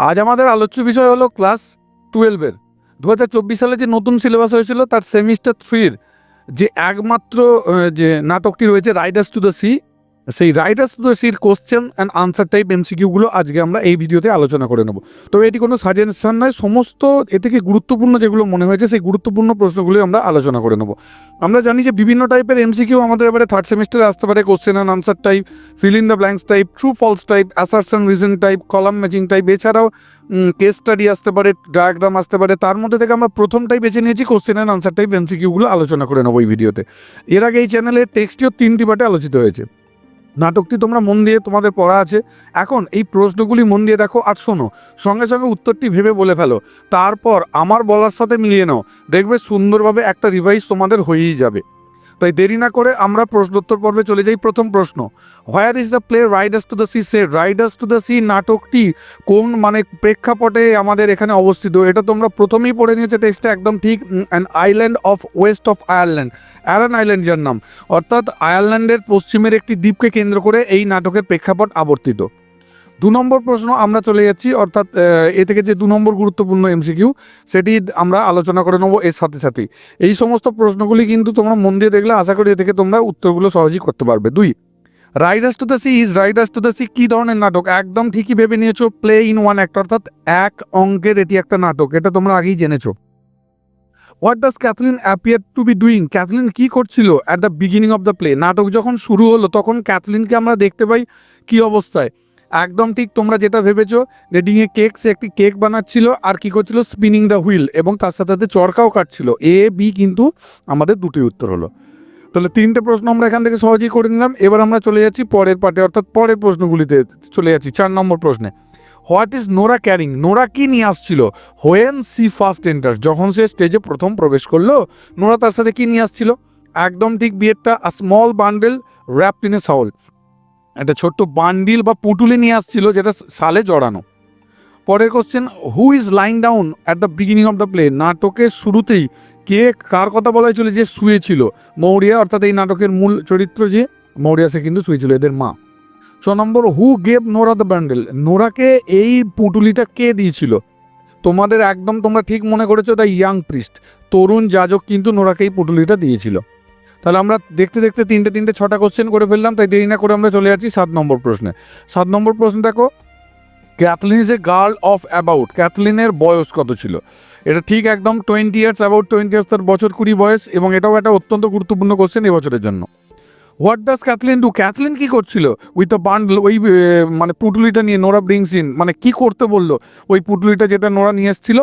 আজ আমাদের আলোচ্য বিষয় হলো ক্লাস টুয়েলভের দু হাজার চব্বিশ সালে যে নতুন সিলেবাস হয়েছিল, তার সেমিস্টার থ্রির যে একমাত্র যে নাটকটি রয়েছে রাইডার্স টু দ্য সি সেই রাইডার্স টু সির কোশ্চেন অ্যান্ড আনসার টাইপ এমসিকিউগুলো আজকে আমরা এই ভিডিওতে আলোচনা করে নেব। তবে এটি কোনো সাজেশন নয়, সমস্ত এ থেকে গুরুত্বপূর্ণ যেগুলো মনে হয়েছে, সেই গুরুত্বপূর্ণ প্রশ্নগুলি আমরা আলোচনা করে নেব। আমরা জানি যে বিভিন্ন টাইপের এমসিকিউ আমাদের এবারে থার্ড সেমিস্টারে আসতে পারে question and answer type fill in the blanks type true false type assertion reason type column matching type এছাড়াও কেস স্টাডি আসতে পারে ডায়াগ্রাম আসতে পারে। তার মধ্যে থেকে আমরা প্রথমটাই বেছে নিয়েছি কোশ্চেন অ্যান্ড আনসার টাইপ এমসিকিউগুলো আলোচনা করে নেব এই ভিডিওতে এর আগে এই চ্যানেলে টেক্সটিও তিনটি পার্টে আলোচিত হয়েছে। নাটকটি তোমরা মন দিয়ে তোমাদের পড়া আছে। এখন এই প্রশ্নগুলি মন দিয়ে দেখো আর শোনো। সঙ্গে সঙ্গে উত্তরটি ভেবে বলে ফেলো। তারপর আমার বলার সাথে মিলিয়ে নাও। দেখবে সুন্দরভাবে একটা রিভাইস তোমাদের হয়েই যাবে। তাই দেরি না করে আমরা প্রশ্নোত্তর পর্বে চলে যাই প্রথম প্রশ্ন। Where is the play Riders to the Sea say Riders to the C নাটকটি কোন মানে প্রেক্ষাপটে আমাদের এখানে অবস্থিত? এটা তোমরা প্রথমেই পড়ে নিয়েছো টেক্সটটা একদম ঠিক an island off west of Ireland Aran island যার নাম। অর্থাৎ আয়ারল্যান্ডের পশ্চিমের একটি দ্বীপকে কেন্দ্র করে এই নাটকের প্রেক্ষাপট আবর্তিত। দু নম্বর প্রশ্ন আমরা চলে যাচ্ছি, অর্থাৎ, এ থেকে যে দু নম্বর গুরুত্বপূর্ণ এমসিকিউ সেটি আমরা আলোচনা করে নেব এর সাথে সাথেই। এই সমস্ত প্রশ্নগুলি কিন্তু তোমরা মন দিয়ে দেখলে, আশা করি এ থেকে তোমরা উত্তরগুলো সহজেই করতে পারবে। দুই Riders to the Sea is Riders to the Sea কী ধরনের নাটক? একদম ঠিকই ভেবে নিয়েছো প্লে ইন ওয়ান অ্যাক্ট অর্থাৎ এক অঙ্কের এটি একটা নাটক, এটা তোমরা আগেই জেনেছো। What does Cathleen appear to be doing Cathleen কী করছিল at the beginning of the play নাটক যখন শুরু হলো, তখন ক্যাথলিনকে আমরা দেখতে পাই কি অবস্থায়? একদম ঠিক তোমরা যেটা ভেবেছো রেডিংয়ে কেক সে একটি কেক বানাচ্ছিল আর কি করছিল? স্পিনিং দ্য হুইল এবং তার সাথে সাথে চরকাও কাটছিল। এ বি কিন্তু আমাদের দুটি উত্তর হলো। তাহলে তিনটে প্রশ্ন আমরা এখান থেকে সহজেই করে নিলাম। এবার আমরা চলে যাচ্ছি পরের পার্টে অর্থাৎ পরের প্রশ্নগুলিতে চলে যাচ্ছি। চার নম্বর প্রশ্নে, what is Nora carrying? Nora কি নিয়ে আসছিল? হোয়েন সি ফার্স্ট এন্টার যখন সে স্টেজে প্রথম প্রবেশ করল, নোরা তার সাথে কি নিয়ে আসছিল? একদম ঠিক বিয়েরটা small bundle wrapped in a shawl একটা ছোট্ট বান্ডিল বা পুটুলি নিয়ে আসছিল যেটা সালে জড়ানো। পরের question who is lying down at the beginning of the play নাটকের শুরুতেই কে কার কথা বলা হয়েছিল যে শুয়েছিল? মৌরিয়া, অর্থাৎ এই নাটকের মূল চরিত্র যে, মৌরিয়া সে কিন্তু শুয়েছিল, এদের মা। ছ নম্বর who gave Nora the bundle নোরাকে এই পুটুলিটা কে দিয়েছিল? তোমাদের একদম তোমরা ঠিক মনে করেছ দ্য ইয়াং প্রিস্ট তরুণ যাজক কিন্তু নোরাকে এই পুটুলিটা দিয়েছিল। তাহলে আমরা দেখতে দেখতে তিনটে তিনটে ছটা কোশ্চেন করে ফেললাম, তাই দেরি না করে আমরা চলে যাচ্ছি সাত নম্বর প্রশ্নে। সাত নম্বর প্রশ্ন দেখো Cathleen is a girl of about ক্যাথলিনের বয়স কত ছিল? এটা ঠিক একদম twenty years about twenty years তার বছর কুড়ি বয়স, এবং এটাও একটা অত্যন্ত গুরুত্বপূর্ণ কোশ্চেন এবছরের জন্য। What does Cathleen do Cathleen কী করছিল? উইথ আ বান্ডল ওই মানে পুটুলিটা নিয়ে নোরা ব্রিংস ইন মানে কি করতে বলল? ওই পুটুলিটা যেটা নোরা নিয়ে এসেছিল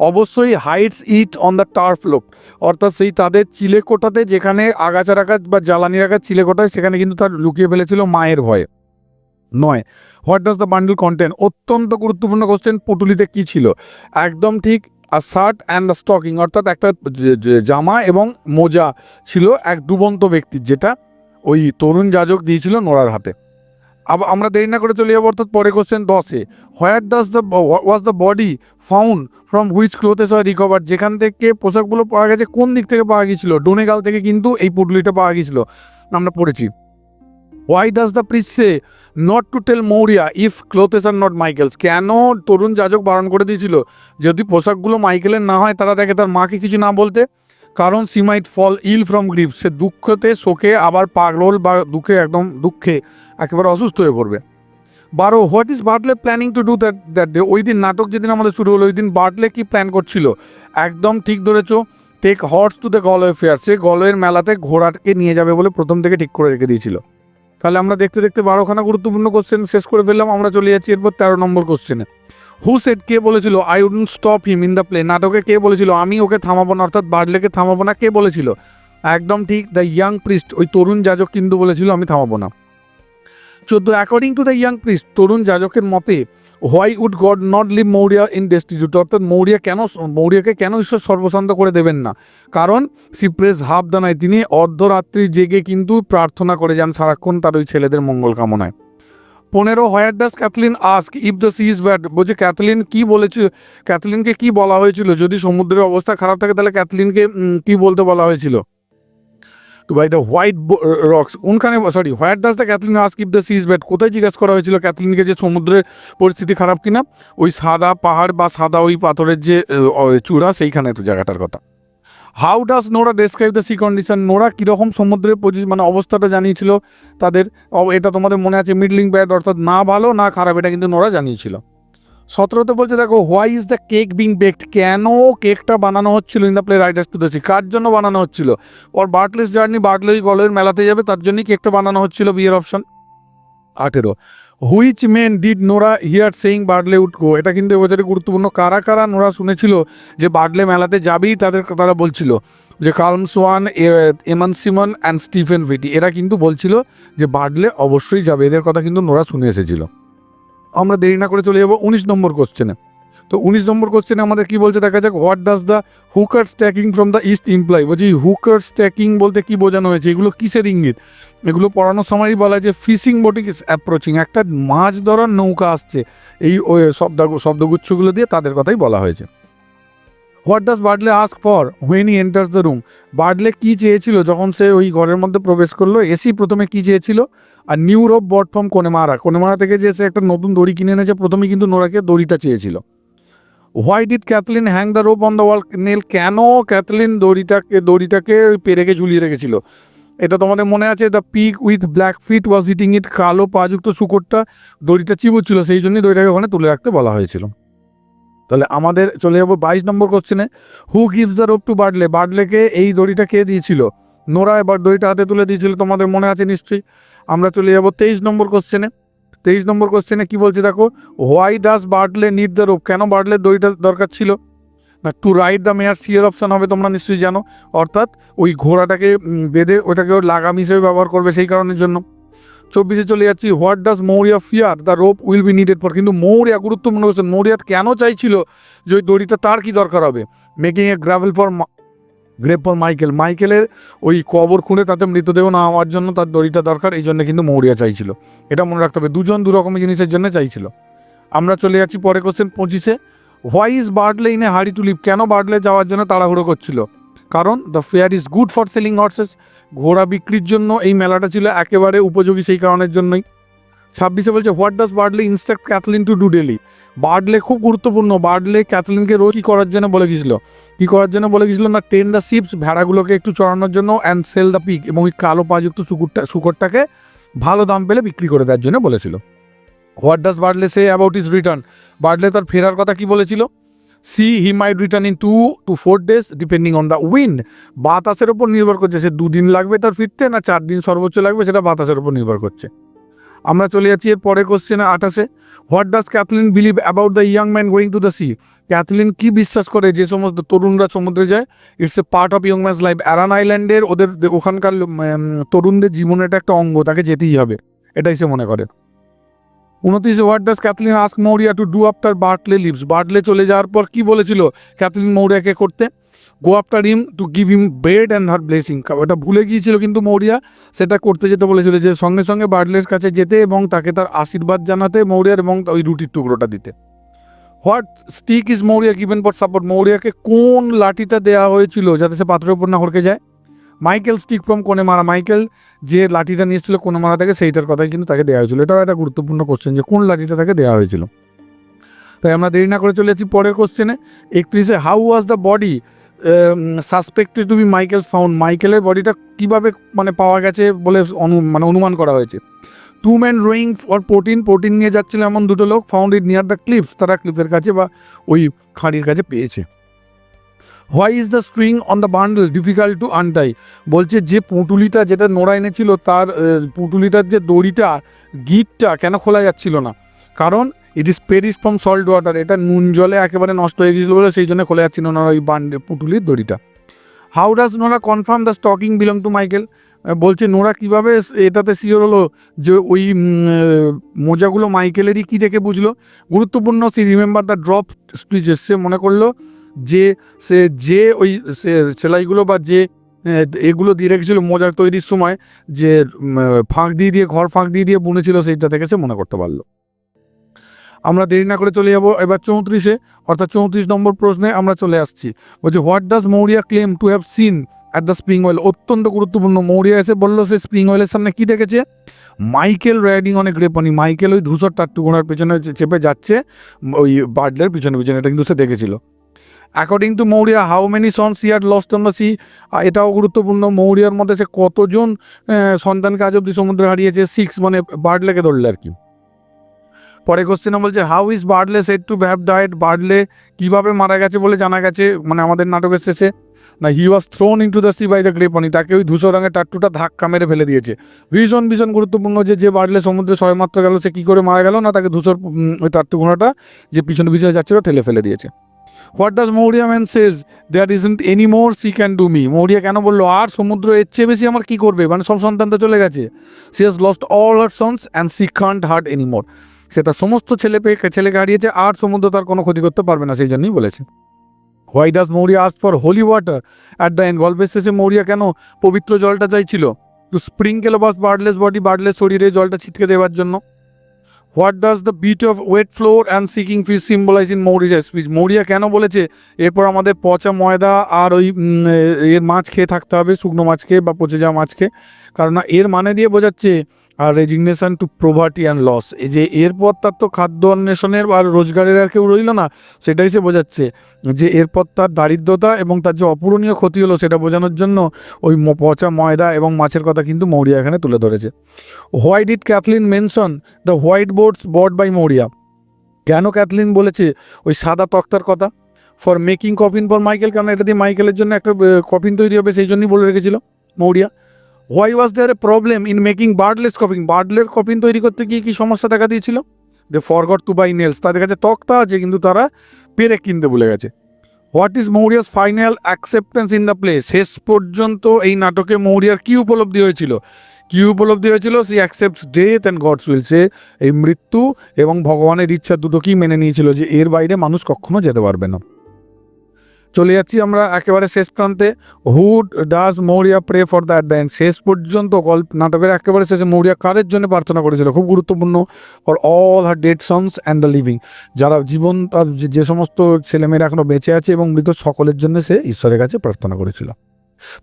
অবশ্যই hides it on the turf লোক। অর্থাৎ সেই তাদের চিলেকোঠাতে যেখানে আগাছা রাখা বা জ্বালানি রাখা চিলেকোঠায় সেখানে কিন্তু তার লুকিয়ে ফেলেছিল মায়ের ভয়ে। নয়, what does the bundle content অত্যন্ত গুরুত্বপূর্ণ কোশ্চেন, পুটুলিতে কি ছিল? একদম ঠিক আর শার্ট অ্যান্ড দ্য স্টকিং, অর্থাৎ একটা জামা এবং মোজা ছিল এক ডুবন্ত ব্যক্তির, যেটা ওই তরুণ যাজক দিয়েছিল নোড়ার হাতে। আমরা দেরি না করে চলে যাব, অর্থাৎ পরে কোশ্চেন দশে। Where does the was the body found from which clothes হয় রিকভার যেখান থেকে পোশাকগুলো পাওয়া গেছে, কোন দিক থেকে পাওয়া গিয়েছিল? ডোনেগাল থেকে কিন্তু এই পুটলিটা পাওয়া গিয়েছিল। আমরা পড়েছি। Why does the priest not to tell Maurya if clothes are not Michael's কেন তরুণ যাজক বারণ করে দিয়েছিল? যদি পোশাকগুলো মাইকেলের না হয়, তারা দেখে তার মাকে কিছু না বলতে। কারণ she might fall ill from grief. সে দুঃখতে, শোকে, আবার পাগল বা দুঃখে, একদম দুঃখে, একেবারে অসুস্থ হয়ে পড়বে। বারো, what is Bartley planning to do that that day? ওই দিন নাটক যেদিন আমাদের শুরু হলো, ওই দিন বার্টলে কি প্ল্যান করছিল? একদম ঠিক ধরেছো, take horse to the Galway fair. সে গলওয়ের মেলাতে ঘোড়াকে নিয়ে যাবে বলে প্রথম থেকে ঠিক করে রেখে দিয়েছিল। তাহলে আমরা দেখতে দেখতে বারোখানা গুরুত্বপূর্ণ কোশ্চেন শেষ করে ফেললাম, আমরা চলে যাচ্ছি এরপর তেরো নম্বর কোশ্চেনে হু সেট কে বলেছিল? I wouldn't stop him in the play নাটকে কে বলেছিল? আমি ওকে থামাবো না, অর্থাৎ বার্ডলেকে থামাবো না, কে বলেছিল? একদম ঠিক দ্য ইয়াং প্রিস্ট ওই তরুণ যাজক কিন্তু বলেছিল, আমি থামাবো না। চোদ্দ according to the young priest তরুণ যাজকের মতে why would God not leave Maurya in destitute অর্থাৎ মৌরিয়া কেন, মৌরিয়াকে কেন ঈশ্বর সর্বশান্ত করে দেবেন না? কারণ সিপ্রেস হাফ দানায় তিনি অর্ধরাত্রি জেগে কিন্তু প্রার্থনা করে যান, সারাক্ষণ তার ওই ছেলেদের মঙ্গল কামনায়। পনেরো where does Cathleen ask if the sea is bad. বলছে, ক্যাথলিন কি বলেছে ক্যাথলিনকে কি বলা হয়েছিল? যদি সমুদ্রের অবস্থা খারাপ থাকে, তাহলে ক্যাথলিনকে কি বলতে বলা হয়েছিল? তো বাই দ্য হোয়াইট রক্স কোনখানে sorry what does the Cathleen ask if the sea's bad কোথায় জিজ্ঞাসা করা হয়েছিল ক্যাথলিনকে যে সমুদ্রের পরিস্থিতি খারাপ কিনা? ওই সাদা পাহাড় বা সাদা ওই পাথরের যে চূড়া, সেইখানে তো জায়গাটার কথা। How does Nora describe the sea condition Nora কীরকম সমুদ্রের মানে অবস্থাটা জানিয়েছিল তাদের? এটা তোমাদের মনে আছে মিডলিং ব্যাড অর্থাৎ না ভালো, না খারাপ, এটা কিন্তু নোরা জানিয়েছিল। সতেরোতে বলছে, দেখো why is the cake being baked কেন কেকটা বানানো হচ্ছিল in the play Riders to the Sea কার জন্য বানানো হচ্ছিল? ওর বার্টলেস জার্নি বার্টলেই গলের মেলাতে যাবে, তার জন্যই কেকটা বানানো হচ্ছিল, বিয়ের অপশন আঠেরো। Which men did Nora hear saying Bartley go এটা কিন্তু এবছরে গুরুত্বপূর্ণ। কারা কারা নোরা শুনেছিল যে বার্ডলে মেলাতে যাবেই তাদের তারা বলছিল যে Colum Shawn Eamon Simon and Stephen Pheety এরা কিন্তু বলছিল যে বার্ডলে অবশ্যই যাবে। এদের কথা কিন্তু নোরা শুনে এসেছিল। আমরা দেরি না করে চলে যাব উনিশ নম্বর কোশ্চেনে তো উনিশ নম্বর কোশ্চেনে আমাদের কি বলছে? দেখা যাক what does the hooker stacking from the east imply বলছি হুকার স্ট্যাকিং বলতে কি বোঝানো হয়েছে? এগুলো কিসের ইঙ্গিত? এগুলো পড়ানোর সময়ই বলা যে ফিশিং বোটিং ইজ অ্যাপ্রোচিং একটা মাছ ধরার নৌকা আসছে। এই শব্দ, শব্দগুচ্ছগুলো দিয়ে তাদের কথাই বলা হয়েছে। What does Bartley ask for when he enters the room Bartley কি চেয়েছিল যখন সে ওই ঘরের মধ্যে প্রবেশ করল? এসি প্রথমে কি চেয়েছিল? আর new rope bought from Connemara Connemara থেকে যে সে একটা নতুন দড়ি কিনে এনেছে প্রথমে কিন্তু নোরাকে দড়িটা চেয়েছিল। Why did Kathleen hang the rope on the wall nail কেন ক্যাথলিন দড়িটাকে দড়িটাকে ওই পেরেকে ঝুলিয়ে রেখেছিল? এটা তোমাদের মনে আছে? The pig with black feet was eating it কালো পাযুক্ত শুকরটা দড়িটা চিবুচ্ছিল, সেই জন্যই দড়িটাকে ওখানে তুলে রাখতে বলা হয়েছিল। তাহলে আমাদের চলে যাব বাইশ নম্বর কোশ্চেনে who gives the rope to Bartley বার্ডলেকে এই দড়িটা কে দিয়েছিল? নোরা এবার দড়িটা হাতে তুলে দিয়েছিল, তোমাদের মনে আছে নিশ্চয়ই? আমরা চলে যাব তেইশ নম্বর কোশ্চেনে তেইশ নম্বর কোশ্চেনে কি বলছে দেখো why does Bartley need the rope কেন বার্ডলের দড়িটা দরকার ছিল? না টু রাইড দ্য মেয়ার সিয়ার অপশান হবে, তোমরা নিশ্চয়ই জানো। অর্থাৎ ওই ঘোড়াটাকে বেঁধে ওটাকে ওর লাগাম হিসেবে ব্যবহার করবে সেই কারণের জন্য। চব্বিশে চলে যাচ্ছি what does Maurya fear the rope will be needed for কিন্তু মৌরিয়া গুরুত্বপূর্ণ কোশ্চেন মৌরিয়া কেন চাইছিল যে ওই দড়িটা তার কি দরকার হবে? Making a grave for grave for Michael. মাইকেলের ওই কবর খুঁড়ে তাতে মৃতদেহ না হওয়ার জন্য তার দড়িটা দরকার, এই জন্য কিন্তু মৌরিয়া চাইছিল। এটা মনে রাখতে হবে, দুজন দু রকমের জিনিসের জন্য চাইছিল। আমরা চলে যাচ্ছি পরে কোশ্চেন পঁচিশে। হোয়াই ইজ বার্ডলে ইনে হাড়ি টু লিভ কেন বার্ডলে যাওয়ার জন্য তাড়াহুড়ো করছিল? কারণ the fair is good for selling horses ঘোড়া বিক্রির জন্য এই মেলাটা ছিল একেবারে উপযোগী সেই কারণের জন্যই। ছাব্বিশে বলছে what does Bartley instruct Cathleen to do daily Bartley খুব গুরুত্বপূর্ণ। বার্ডলে ক্যাথলিনকে রোজ কী করার জন্য বলে গেছিল? কী করার জন্য বলে গেছিল না টেন দ্য শিপস ভেড়াগুলোকে একটু চড়ানোর জন্য অ্যান্ড সেল দ্য পিক এবং ওই কালো পাযুক্ত শুকুরটা, শুকরটাকে ভালো দাম পেলে বিক্রি করে দেওয়ার জন্য বলেছিল। What does Bartley say about his return Bartley তার ফেরার কথা কি বলেছিল? See he might return in two to four days depending on the wind বাতাসের ওপর নির্ভর করছে, সে দুদিন লাগবে তার ফিরতে, না চার দিন সর্বোচ্চ লাগবে, সেটা বাতাসের ওপর নির্ভর করছে। আমরা চলে যাচ্ছি এর পরের কোশ্চেনে আঠাশে। What does Cathleen believe about the young man going to the sea Cathleen কি বিশ্বাস করে যে সমস্ত তরুণরা সমুদ্রে যায়? It's a part of young man's life Aran আইল্যান্ডের ওদের ওখানকার তরুণদের জীবনের এটা একটা অঙ্গ, তাকে যেতেই হবে। এটাই সে মনে করে। উনত্রিশে what does Cathleen ask Maurya to do after Bartley leaves Bartley চলে যাওয়ার পর কি বলেছিল ক্যাথলিন মৌরিয়াকে করতে? Go after him to give him bread and her blessing ওটা ভুলে গিয়েছিল কিন্তু মৌরিয়া, সেটা করতে যেতে বলেছিল যে সঙ্গে সঙ্গে বার্ডলের কাছে যেতে এবং তাকে তার আশীর্বাদ জানাতে মৌরিয়ার এবং ওই রুটির টুকরোটা দিতে। What stick is Maurya given for support মৌরিয়াকে কোন লাঠিটা দেওয়া হয়েছিল যাতে সে পাথরের উপর না হড়কে যায়? মাইকেল স্টিক ফ্রম কোনে মারা মাইকেল যে লাঠিটা নিয়েছিল কোনে মারা তাকে সেইটার কথাই কিন্তু তাকে দেওয়া হয়েছিল। এটাও একটা গুরুত্বপূর্ণ কোশ্চেন যে কোন লাঠিটা তাকে দেওয়া হয়েছিল। তাই আমরা দেরি না করে চলে যাচ্ছি পরের কোশ্চেনে একত্রিশে how was the body suspected to be Michael found মাইকেলের বডিটা কীভাবে মানে পাওয়া গেছে বলে অনু মানে অনুমান করা হয়েছে। Two man rowing for poteen poteen নিয়ে যাচ্ছিল এমন দুটো লোক found it near the cliffs তারা ক্লিপের কাছে বা ওই খাঁড়ির কাছে পেয়েছে। Why is the string on the bundle difficult to untie বলছে যে পুঁটুলিটা যেটা নোড়া এনেছিল, তার পুঁটুলিটার যে দড়িটা, গিটটা কেন খোলা যাচ্ছিল না? কারণ it is perished from salt water এটা নুন জলে একেবারে নষ্ট হয়ে গেছিল বলে সেই জন্য খোলা যাচ্ছিল না ওই বান্ডে পুঁটুলির দড়িটা। How does Nora confirm the stocking belong to Michael বলছে নোরা কীভাবে এটাতে শিওর হলো যে ওই মোজাগুলো মাইকেলেরই কী দেখে বুঝলো? গুরুত্বপূর্ণ, she remember the drop stitches সে মনে করল যে, সে যে ওই সেলাইগুলো বা যে এগুলো দিয়ে রেখেছিল মোজার তৈরির সময়, যে ফাঁক দিয়ে দিয়ে, ঘর ফাঁক দিয়ে দিয়ে বুনেছিল সেইটা থেকে সে মনে করতে পারল। আমরা দেরি না করে চলে যাব এবার চৌত্রিশে, অর্থাৎ চৌত্রিশ নম্বর প্রশ্নে আমরা চলে আসছি। বলছে what does Maurya claim to have seen at the spring well অত্যন্ত গুরুত্বপূর্ণ। মৌরিয়া এসে বলল, সে স্প্রিং অয়েলের সামনে কি দেখেছে? মাইকেল রাইডিং অনেক গ্রেপনি মাইকেল ওই ধূসর টাট্টু ঘোড়ার পেছনে চেপে যাচ্ছে, ওই বার্ডলের পিছনে পিছনে, এটা কিন্তু সে দেখেছিল। According to Maurya how many sons were lost on the sea এটাও গুরুত্বপূর্ণ। মৌরিয়ার মধ্যে সে কতজন সন্তানকে আজ অব্দি সমুদ্রে হারিয়েছে? সিক্স মানে বার্ডলেকে ধরলে আর কি। পরে কোশ্চেনে বলছে how is Bartley said to have died Bartley কীভাবে মারা গেছে বলে জানা গেছে? মানে আমাদের নাটকের শেষে। না he was thrown into the sea by the grey pony তাকে ওই ধূসর রঙের টাট্টুটা ধাক্কা মেরে ফেলে দিয়েছে। ভীষণ ভীষণ গুরুত্বপূর্ণ যে যে বার্ডলে সমুদ্রে সবেমাত্র গেল, সে কী করে মারা গেল? না, তাকে ধূসর ওই টাট্টু ঘোড়াটা যে পিছনে পিছনে যাচ্ছিল, ঠেলে ফেলে দিয়েছে। What does Maurya mean says there isn't any more sea can do me Maurya কেন বলল, আর সমুদ্র এর চেয়ে বেশি আমার কী করবে? মানে সব সন্তান তো চলে গেছে। She has lost all her sons and sea can't hurt any more সে তার সমস্ত ছেলে পেয়ে ছেলেকে হারিয়েছে, আর সমুদ্র তার কোনো ক্ষতি করতে পারবে না, সেই জন্যই বলেছে। Why does Maurya ask for holy water at the end গল্পের শেষে মৌরিয়া কেন পবিত্র জলটা চাইছিল? টু স্প্রিঙ্কেল বাস বার্ডলেস বডি বার্ডলেস শরীরে জলটা ছিটকে দেওয়ার জন্য। What does the bit of wet flour and stinking fish symbolize in Maurya speech Maurya কেন বলেছে, এরপর আমাদের পচা ময়দা আর ওই এর মাছ খেয়ে থাকতে হবে, শুকনো মাছ খেয়ে বা পচে যাওয়া মাছ খেয়ে। কারণ এর মানে দিয়ে বোঝাচ্ছে আর resignation to poverty and loss এই যে এরপর তার তো খাদ্য অন্বেষণের আর রোজগারের আর কেউ রইল না, সেটাই সে বোঝাচ্ছে। যে এরপর তার দারিদ্রতা এবং তার যে অপূরণীয় ক্ষতি হলো সেটা বোঝানোর জন্য ওই পচা ময়দা এবং মাছের কথা কিন্তু মৌরিয়া এখানে তুলে ধরেছে। Why did Cathleen mention the white boards bought by Maurya? কেন ক্যাথলিন বলেছে ওই সাদা তক্তার কথা? For making coffin for Michael কারণ এটা দিয়ে মাইকেলের জন্য একটা কফিন তৈরি হবে, সেই জন্যই বলে রেখেছিল Maurya. Why was there a problem in making Bartley's coffin বার্ডলের coffin তৈরি করতে গিয়ে কি সমস্যা দেখা দিয়েছিল? They forgot to buy nails তাদের কাছে তক্তা আছে, কিন্তু তারা পেরে কিনতে ভুলে গেছে। What is Maurya's final acceptance in the play শেষ পর্যন্ত এই নাটকে মৌরিয়ার কি উপলব্ধি হয়েছিল? কি উপলব্ধি হয়েছিল? She accepts death and God's will সে এই মৃত্যু এবং ভগবানের ইচ্ছা দুটোকেই মেনে নিয়েছিল যে এর বাইরে মানুষ কখনো যেতে পারবে না। চলে যাচ্ছি আমরা একেবারে শেষ প্রান্তে। Who does Maurya pray for that then শেষ পর্যন্ত গল্প নাটকের একেবারে শেষে মৌরিয়া কারের জন্য প্রার্থনা করেছিল? খুব গুরুত্বপূর্ণ। For all her dead sons and the living যারা জীবন তার যে- যে সমস্ত ছেলেমেয়েরা এখনও বেঁচে আছে এবং মৃত সকলের জন্য সে ঈশ্বরের কাছে প্রার্থনা করেছিল।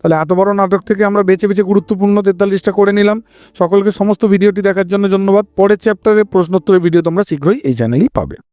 তাহলে এত বড় নাটক থেকে আমরা বেছে বেছে গুরুত্বপূর্ণ তেতাল্লিশটা করে নিলাম। সকলকে সমস্ত ভিডিওটি দেখার জন্য ধন্যবাদ। পরের চ্যাপ্টারে প্রশ্নোত্তরের ভিডিও তোমরা শীঘ্রই এই চ্যানেলেই পাবে।